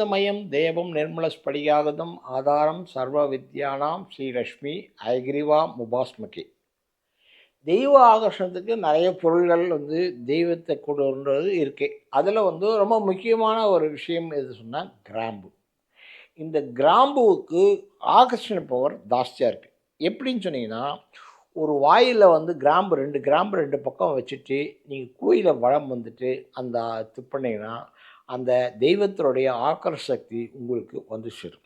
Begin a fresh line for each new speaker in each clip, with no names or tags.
ஆனந்தமயம் தேவம் நிர்மலஸ்படிகாகதம் ஆதாரம் சர்வ வித்யானாம் ஸ்ரீலக்ஷ்மி ஐகிரிவா முபாஸ்மகி. தெய்வ ஆகர்ஷணத்துக்கு நிறைய பொருள்கள் வந்து தெய்வத்தை கொடுன்றது இருக்குது அதில் வந்து ரொம்ப முக்கியமான ஒரு விஷயம் எது சொன்னால் கிராம்பு. இந்த கிராம்புவுக்கு ஆகர்ஷண பவர் ஜாஸ்தியாக இருக்குது எப்படின்னு சொன்னீங்கன்னா ஒரு வாயில் வந்து கிராம்பு ரெண்டு கிராம்பு ரெண்டு பக்கம் வச்சுட்டு நீங்கள் கோயிலை வளம் வந்துட்டு அந்த துப்பினீங்கன்னா அந்த தெய்வத்தினுடைய ஆக்கர் சக்தி உங்களுக்கு வந்து சேரும்.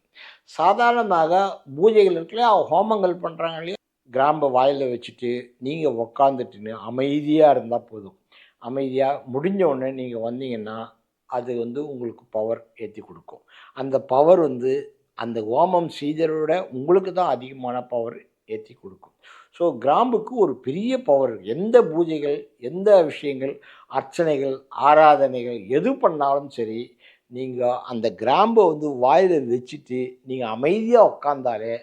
சாதாரணமாக பூஜைகள் இருக்குல்லையா? ஹோமங்கள் பண்ணுறாங்க இல்லையா? கிராம்ப வாயில் வச்சுட்டு நீங்கள் உக்காந்துட்டுன்னு அமைதியாக இருந்தால் போதும். அமைதியாக முடிஞ்ச உடனே நீங்கள் வந்தீங்கன்னா அது வந்து உங்களுக்கு பவர் ஏற்றி கொடுக்கும். அந்த பவர் வந்து அந்த ஹோமம் செய்தரோட உங்களுக்கு தான் அதிகமான பவர் ஏற்றி கொடுக்கும். ஸோ கிராம்புக்கு ஒரு பெரிய பவர் எந்த பூஜைகள் எந்த விஷயங்கள் அர்ச்சனைகள் ஆராதனைகள் எது பண்ணாலும் சரி நீங்கள் அந்த கிராம்பை வந்து வாயில் வச்சுட்டு நீங்கள் அமைதியாக உட்காந்தாலே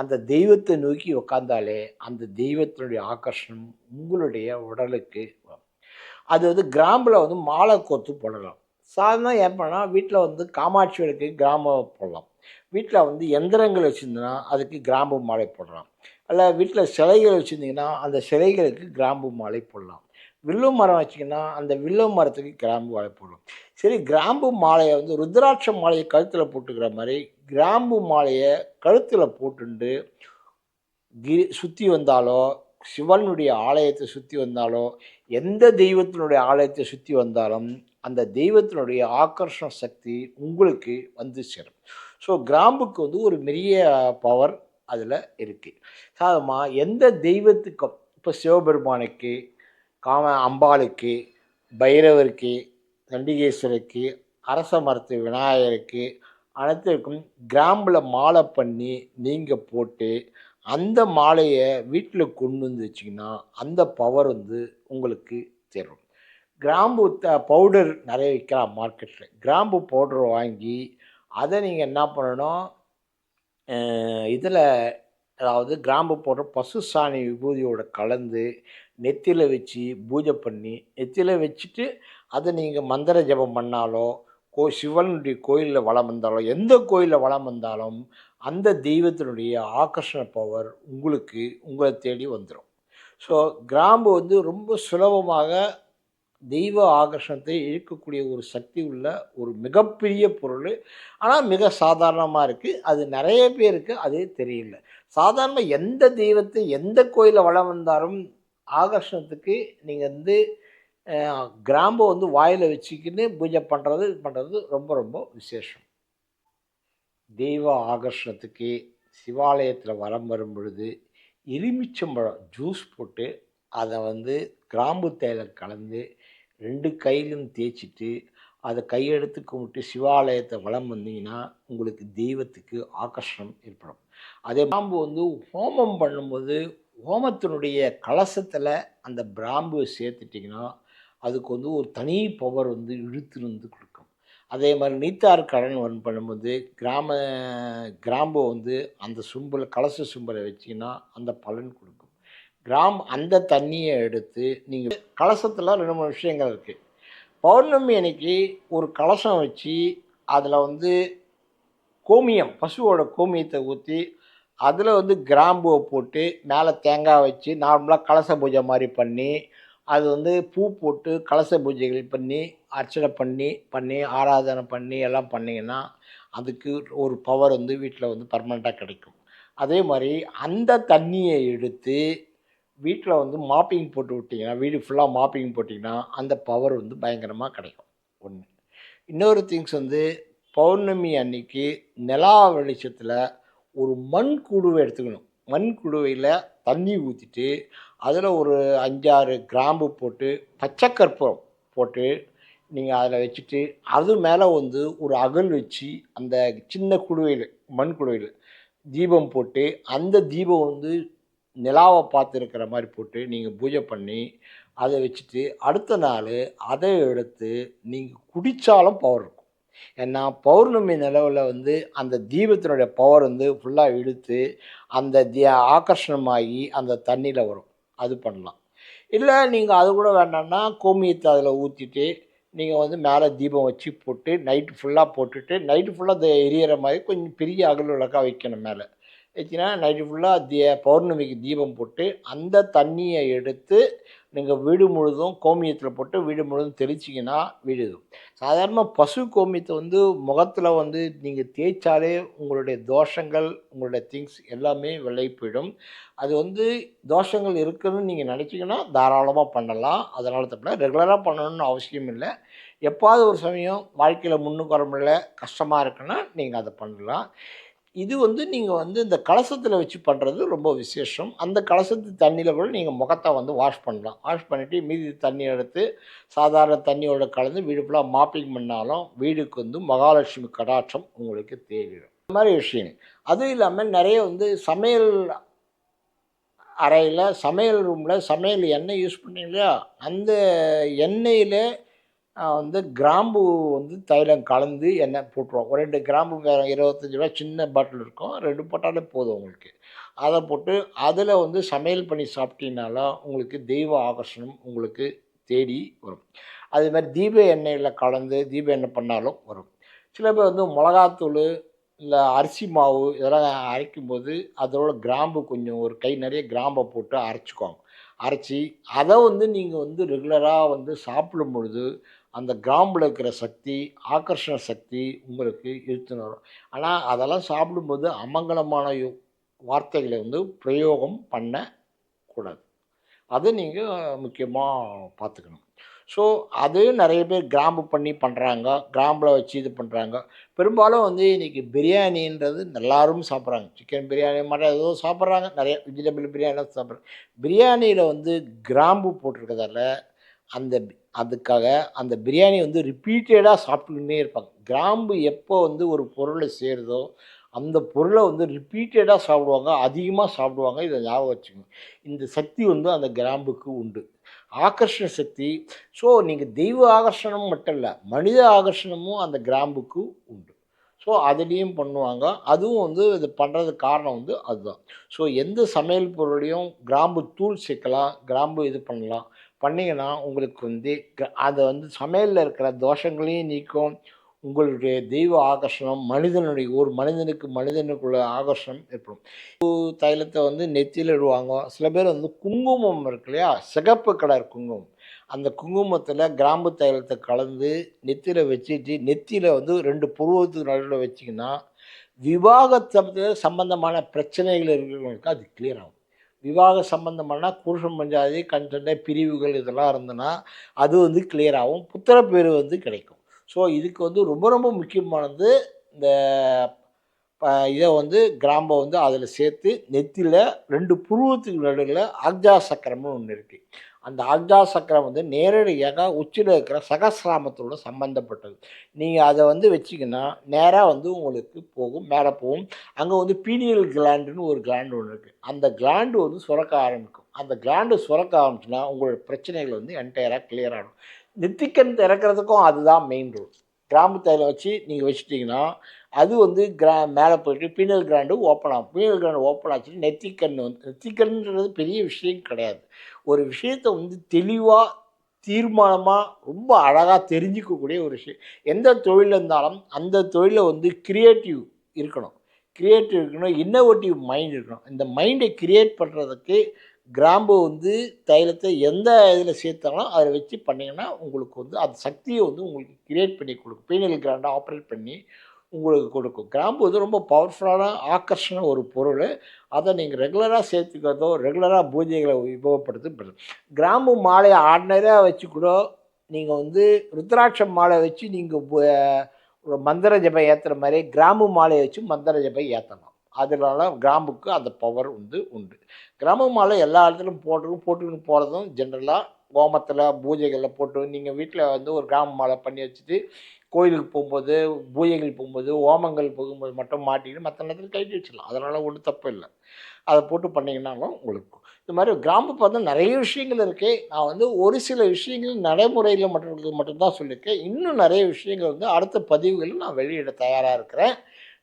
அந்த தெய்வத்தை நோக்கி உட்காந்தாலே அந்த தெய்வத்தினுடைய ஆகர்ஷணம் உங்களுடைய உடலுக்கு வரும். அது வந்து கிராம்பில் வந்து மாலை கோத்து போடலாம். சாதாரண ஏன் பண்ணால் வீட்டில் வந்து காமாட்சி விளக்கு கிராமம் போடலாம். வீட்டில் வந்து எந்திரங்கள் வச்சுருந்தோன்னா அதுக்கு கிராம்பு மாலை போடலாம். அல்ல வீட்டில் சிலைகள் வச்சுருந்தீங்கன்னா அந்த சிலைகளுக்கு கிராம்பு மாலை போடலாம். வில்லு மரம் வச்சிங்கன்னா அந்த வில்லு மரத்துக்கு கிராம்பு மாலை போடலாம். சரி கிராம்பு மாலையை வந்து ருத்ராட்ச மாலையை கழுத்தில் போட்டுக்கிற மாதிரி கிராம்பு மாலையை கழுத்தில் போட்டுண்டு கிரி சுற்றி வந்தாலோ சிவனுடைய ஆலயத்தை சுற்றி வந்தாலோ எந்த தெய்வத்தினுடைய ஆலயத்தை சுற்றி வந்தாலும் அந்த தெய்வத்தினுடைய ஆக்கர்ஷண சக்தி உங்களுக்கு வந்து சேரும். ஸோ கிராம்புக்கு வந்து ஒரு பெரிய பவர் அதில் இருக்குது சாதமாக எந்த தெய்வத்துக்கும் இப்போ சிவபெருமானுக்கு காம அம்பாளுக்கு பைரவருக்கு சண்டிகேஸ்வருக்கு அரச மரத்து விநாயகருக்கு அனைத்திற்கும் கிராம்பில் மாலை பண்ணி நீங்கள் போட்டு அந்த மாலையை வீட்டில் கொண்டு வந்து வச்சிங்கன்னா அந்த பவர் வந்து உங்களுக்கு தரும் கிராம்பு த பவுடர் நிறைய விற்கலாம் மார்க்கெட்டில் கிராம்பு பவுடர் வாங்கி அதை நீங்கள் என்ன பண்ணணும் இதில் அதாவது கிராம்பு பவுடர் பசு சாணி விபூதியோட கலந்து நெத்தியில் வச்சு பூஜை பண்ணி நெத்தியில் வச்சுட்டு அதை நீங்கள் மந்திர ஜபம் பண்ணாலோ கோ சிவனுடைய கோயிலில் வளம் வந்தாலும் எந்த கோயிலில் வளம் வந்தாலும் அந்த தெய்வத்தினுடைய ஆகர்ஷண பவர் உங்களுக்கு உங்களை தேடி வந்துடும் ஸோ கிராம்பு வந்து ரொம்ப சுலபமாக தெய்வ ஆகர்ஷணத்தை இழுக்கக்கூடிய ஒரு சக்தி உள்ள ஒரு மிகப்பெரிய பொருள். ஆனால் மிக சாதாரணமாக இருக்குது அது நிறைய பேருக்கு அது தெரியல. சாதாரணமாக எந்த தெய்வத்தை எந்த கோயிலில் வளம் வந்தாலும் ஆகர்ஷணத்துக்கு நீங்கள் வந்து கிராம்பை வந்து வாயில் வச்சுக்கின்னு பூஜை பண்ணுறது பண்ணுறது ரொம்ப ரொம்ப விசேஷம். தெய்வ ஆகர்ஷணத்துக்கு சிவாலயத்தில் வரம் வரும் பொழுது எலுமிச்சம்பழம் ஜூஸ் போட்டு அதை வந்து கிராம்பு தேயிலை கலந்து ரெண்டு கையிலும் தேய்ச்சிட்டு அதை கையெடுத்து கும்பிட்டு சிவாலயத்தை வலம் வந்தீங்கன்னா உங்களுக்கு தெய்வத்துக்கு ஆகர்ஷணம் ஏற்படும். அதே பாம்பு வந்து ஹோமம் பண்ணும்போது ஹோமத்தினுடைய கலசத்தில் அந்த பிராம்பு சேர்த்துட்டிங்கன்னா அதுக்கு வந்து ஒரு தனி பவர் வந்து இழுத்துருந்து கொடுக்கும். அதே மாதிரி நீத்தார் கடன் ஒன் பண்ணும்போது கிராம கிராம்பு வந்து அந்த சும்பில் கலச சும்பலை வச்சிங்கன்னா அந்த பலன் கொடுக்கும். கிராம் அந்த தண்ணியை எடுத்து நீங்கள் கலசத்தில் ரெண்டு மூணு விஷயங்கள் இருக்குது பௌர்ணமி அன்னைக்கு ஒரு கலசம் வச்சு அதில் வந்து கோமியம் பசுவோட கோமியத்தை ஊற்றி அதில் வந்து கிராம்புவை போட்டு மேலே தேங்காய் வச்சு நார்மலாக கலச பூஜை மாதிரி பண்ணி அது வந்து பூ போட்டு கலச பூஜைகள் பண்ணி அர்ச்சனை பண்ணி பண்ணி ஆராதனை பண்ணி எல்லாம் பண்ணிங்கன்னா அதுக்கு ஒரு பவர் வந்து வீட்டில் வந்து பர்மனெண்ட்டாக கிடைக்கும். அதே மாதிரி அந்த தண்ணியை எடுத்து வீட்டில் வந்து மாப்பிங் போட்டு விட்டிங்கன்னா வீடு ஃபுல்லாக மாப்பிங் போட்டிங்கன்னா அந்த பவர் வந்து பயங்கரமாக கிடைக்கும். ஒன்று இன்னொரு திங்ஸ் வந்து பௌர்ணமி அன்னைக்கு நிலா வெளிச்சத்தில் ஒரு மண் குடுவை எடுத்துக்கணும். மண் குடுவையில் தண்ணி ஊற்றிட்டு அதில் ஒரு அஞ்சாறு கிராம்பு போட்டு பச்சை கற்பூரம் போட்டு நீங்கள் அதில் வச்சுட்டு அது மேலே வந்து ஒரு அகல் வச்சு அந்த சின்ன குடுவையில் மண் குடுவையில் தீபம் போட்டு அந்த தீபம் வந்து நிலாவை பார்த்து இருக்கிற மாதிரி போட்டு நீங்கள் பூஜை பண்ணி அதை வச்சுட்டு அடுத்த நாள் அதை எடுத்து நீங்கள் குடித்தாலும் பவர் இருக்கும். ஏன்னா பௌர்ணமி நிலவில் வந்து அந்த தீபத்தினுடைய பவர் வந்து ஃபுல்லாக இழுத்து அந்த தி ஆகர்ஷணமாகி அந்த தண்ணியில் வரும். அது பண்ணலாம். இல்லை நீங்கள் அது கூட வேண்டாம்னா கோமியத்தை அதில் ஊற்றிட்டு நீங்கள் வந்து மேலே தீபம் வச்சு போட்டு நைட்டு ஃபுல்லாக போட்டுட்டு நைட்டு ஃபுல்லாக எரியற மாதிரி கொஞ்சம் பெரிய அகல் விளக்காக வைக்கணும் மேலே. வச்சுன்னா நைட்டு ஃபுல்லாக தீ பௌர்ணமிக்கு தீபம் போட்டு அந்த தண்ணியை எடுத்து நீங்கள் வீடு முழுதும் கோமியத்தில் போட்டு வீடு முழுதும் தெளிச்சிங்கன்னா வீடு சாதாரணமாக பசு கோமியத்தை வந்து முகத்தில் வந்து நீங்கள் தேய்ச்சாலே உங்களுடைய தோஷங்கள் உங்களுடைய திங்ஸ் எல்லாமே விலை போயிடும் அது வந்து தோஷங்கள் இருக்குதுன்னு நீங்கள் நினச்சிங்கன்னா தாராளமாக பண்ணலாம். அதனால் தப்பில் ரெகுலராக பண்ணணும்னு அவசியம் இல்லை. எப்பாவது ஒரு சமயம் வாழ்க்கையில் முன்னுக்கு வர முடியல கஷ்டமாக இருக்குன்னா நீங்கள் அதை பண்ணலாம். இது வந்து நீங்கள் வந்து இந்த கலசத்தில் வச்சு பண்ணுறது ரொம்ப விசேஷம். அந்த கலசத்து தண்ணியில் கூட நீங்கள் முகத்தை வந்து வாஷ் பண்ணலாம். வாஷ் பண்ணிவிட்டு மீதி தண்ணி எடுத்து சாதாரண தண்ணியோட கலந்து வீடு ஃபுல்லாக மாப்பிங் பண்ணாலும் வீடுக்கு வந்து மகாலட்சுமி கடாட்சம் உங்களுக்கு தேடிடும் இந்த மாதிரி விஷயம். அதுவும் இல்லாமல் நிறைய வந்து சமையல் அறையில் சமையல் ரூமில் சமையல் எண்ணெய் யூஸ் பண்ணீங்களா அந்த எண்ணெயில் வந்து கிராம்பு வந்து தைலம் கலந்து எண்ணெய் போட்டுருவோம். ஒரு ரெண்டு கிராம்பு இருபத்தஞ்சி ரூபா சின்ன பாட்டில் இருக்கும். ரெண்டு போட்டாலே போதும் உங்களுக்கு. அதை போட்டு அதில் வந்து சமையல் பண்ணி சாப்பிட்டீங்கனாலும் உங்களுக்கு தெய்வ ஆகர்ஷணம் உங்களுக்கு தேடி வரும். அதே மாதிரி தீப எண்ணெயில் கலந்து தீப எண்ணெய் பண்ணாலும் வரும். சில பேர் வந்து மிளகாத்தூள் இல்லை அரிசி மாவு இதெல்லாம் அரைக்கும்போது அதோட கிராம்பு கொஞ்சம் ஒரு கை நிறைய கிராம்பை போட்டு அரைச்சிக்குவாங்க. அரைச்சி அதை வந்து நீங்கள் வந்து ரெகுலராக வந்து சாப்பிடும் பொழுது அந்த கிராம்பில் இருக்கிற சக்தி ஆகர்ஷண சக்தி உங்களுக்கு இழுத்துன்னு வரும். ஆனால் அதெல்லாம் சாப்பிடும்போது அமங்கலமான வார்த்தைகளை வந்து பிரயோகம் பண்ணக்கூடாது. அது நீங்கள் முக்கியமாக பார்த்துக்கணும். ஸோ அது நிறைய பேர் கிராம்பு பண்ணி பண்ணுறாங்க கிராம்பில் வச்சு இது பண்ணுறாங்க பெரும்பாலும் வந்து இன்றைக்கி பிரியாணின்றது எல்லாரும் சாப்பிட்றாங்க. சிக்கன் பிரியாணி மாதிரி ஏதோ சாப்பிட்றாங்க. நிறைய வெஜிடபிள் பிரியாணிலாம் சாப்பிட்றாங்க. பிரியாணியில் வந்து கிராம்பு போட்டிருக்கிறதால அந்த அதுக்காக அந்த பிரியாணி வந்து ரிப்பீட்டடாக சாப்பிட்டுக்கிட்டே இருப்பாங்க. கிராம்பு எப்போ வந்து ஒரு பொருளை சேருதோ அந்த பொருளை வந்து ரிப்பீட்டடாக சாப்பிடுவாங்க அதிகமாக சாப்பிடுவாங்க இதை ஞாபகம் வச்சுக்கோங்க. இந்த சக்தி வந்து அந்த கிராம்புக்கு உண்டு. ஆகர்ஷண சக்தி ஸோ நீங்கள் தெய்வ ஆகர்ஷணம் மட்டும் இல்லை மனித ஆகர்ஷணமும் அந்த கிராம்புக்கு உண்டு. ஸோ அதுலேயும் பண்ணுவாங்க. அதுவும் வந்து இது பண்ணுறதுக்கு காரணம் வந்து அதுதான். ஸோ எந்த சமையல் பொருளையும் கிராம்பு தூள் சேர்க்கலாம் கிராம்பு இது பண்ணலாம். பண்ணிங்கன்னா உங்களுக்கு வந்து க- அதை வந்து சமையலில் இருக்கிற தோஷங்களையும் நீக்கும். உங்களுடைய தெய்வ ஆகர்ஷணம் மனிதனுடைய ஒரு மனிதனுக்கு மனிதனுக்குள்ள ஆகர்ஷணம் ஏற்படும். தைலத்தை வந்து நெத்தியில் இடுவாங்க. சில பேர் வந்து குங்குமம் இருக்கு இல்லையா? சிகப்பு கலர் குங்குமம். அந்த குங்குமத்தில் கிராம்பு தைலத்தை கலந்து நெத்தியில் வச்சுட்டு நெத்தியில் வந்து ரெண்டு புருவத்துக்கு நடுவில் வச்சிங்கன்னா விவாகத்தை சம்பந்தமான பிரச்சனைகள் இருக்கிறவங்களுக்கு அது கிளியர் ஆகும். விவாக சம்பந்தமான புருஷன் பஞ்சாதி கண் சண்டை பிரிவுகள் இதெல்லாம் இருந்ததுன்னா அது வந்து கிளியர் ஆகும். புத்திரப்பேறு வந்து கிடைக்கும். ஸோ இதுக்கு வந்து ரொம்ப ரொம்ப முக்கியமானது இந்த ப- இதை வந்து கிராம்பை வந்து அதில் சேர்த்து நெத்தியில் ரெண்டு புருவத்துக்கு நடுவில் ஆக்ஜா சக்கரம்னு ஒன்று இருக்குது அந்த ஆக்ஜா சக்கரம் வந்து நேரடியாக உச்சியில் இருக்கிற சகசிராமத்தோடு சம்பந்தப்பட்டது. நீங்கள் அதை வந்து வச்சிங்கன்னா நேராக வந்து உங்களுக்கு போகும் மேலே போகும். அங்கே வந்து பீனியல் கிளாண்டுன்னு ஒரு கிளாண்டு ஒன்று இருக்குது அந்த கிளாண்டு வந்து சுரக்க ஆரம்பிக்கும். அந்த கிளாண்டு சுரக்க ஆரம்பிச்சுன்னா உங்களோட பிரச்சனைகள் வந்து என்டையராக கிளியர் ஆகும். நெத்திக்கன் திறக்கிறதுக்கும் அதுதான் மெயின் ரூல் கிராம்பு தைலம் வச்சு நீங்கள் வச்சிட்டிங்கன்னா அது வந்து கிரா மேலே போயிட்டு பீனல் கிராண்டு ஓப்பன் ஆகும். பீனல் கிராண்டு ஓப்பன் ஆச்சு நெத்திக்கண் வந்து நெத்திக்கண்ன்றது பெரிய விஷயம் கிடையாது. ஒரு விஷயத்தை வந்து தெளிவாக தீர்மானமாக ரொம்ப அழகாக தெரிஞ்சிக்கக்கூடிய ஒரு விஷயம். எந்த தொழில் இருந்தாலும் அந்த தொழிலில் வந்து கிரியேட்டிவ் இருக்கணும். கிரியேட்டிவ் இருக்கணும் இன்னோவேட்டிவ் மைண்ட் இருக்கணும். இந்த மைண்டை கிரியேட் பண்ணுறதுக்கு கிராம்பு வந்து தைலத்தை எந்த இதில் சேர்த்தாலும் அதை வச்சு பண்ணிங்கன்னா உங்களுக்கு வந்து அந்த சக்தியை வந்து உங்களுக்கு கிரியேட் பண்ணி கொடுக்கும். பீனல் கிராண்டை ஆப்ரேட் பண்ணி உங்களுக்கு கொடுக்கும். கிராம்பு வந்து ரொம்ப பவர்ஃபுல்லான ஆக்கர்ஷண ஒரு பொருள். அதை நீங்கள் ரெகுலராக சேர்த்துக்கிறதோ ரெகுலராக பூஜைகளை உபயோகப்படுத்து கிராம்பு மாலையை ஆர்டினரியாக வச்சு கூட நீங்கள் வந்து ருத்ராட்ச மாலை வச்சு நீங்கள் ஒரு மந்திர ஜபை ஏற்றுற மாதிரி கிராம்பு மாலையை வச்சு மந்திர ஜபை ஏற்றலாம் அதனால கிராம்புக்கு அந்த பவர் வந்து உண்டு. கிராம்பு மாலை எல்லா இடத்துலையும் போட்டு போட்டுக்கிட்டு போகிறதும் ஜென்ரலாக கோமத்தில் பூஜைகளில் போட்டு நீங்கள் வீட்டில் வந்து ஒரு கிராம்பு மாலை பண்ணி வச்சுட்டு கோயிலுக்கு போகும்போது பூஜைகள் போகும்போது ஓமங்கள் போகும்போது மட்டும் மாட்டிக்கிட்டு மற்ற நேரத்தில் கைட்டு வச்சிடலாம். அதனால் ஒன்றும் தப்பு இல்லை. அதை போட்டு பண்ணிங்கன்னாலும் உங்களுக்கு இது மாதிரி கிராம்பு நிறைய விஷயங்கள் இருக்குது நான் வந்து ஒரு சில விஷயங்கள் நடைமுறையில் மட்டும் மட்டும்தான் சொல்லியிருக்கேன். இன்னும் நிறைய விஷயங்கள் வந்து அடுத்த பதிவுகளில் நான் வெளியிட தயாராக இருக்கிறேன்.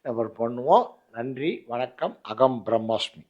நம்ம பண்ணுவோம். நன்றி வணக்கம். அகம் பிரம்மாஸ்மி.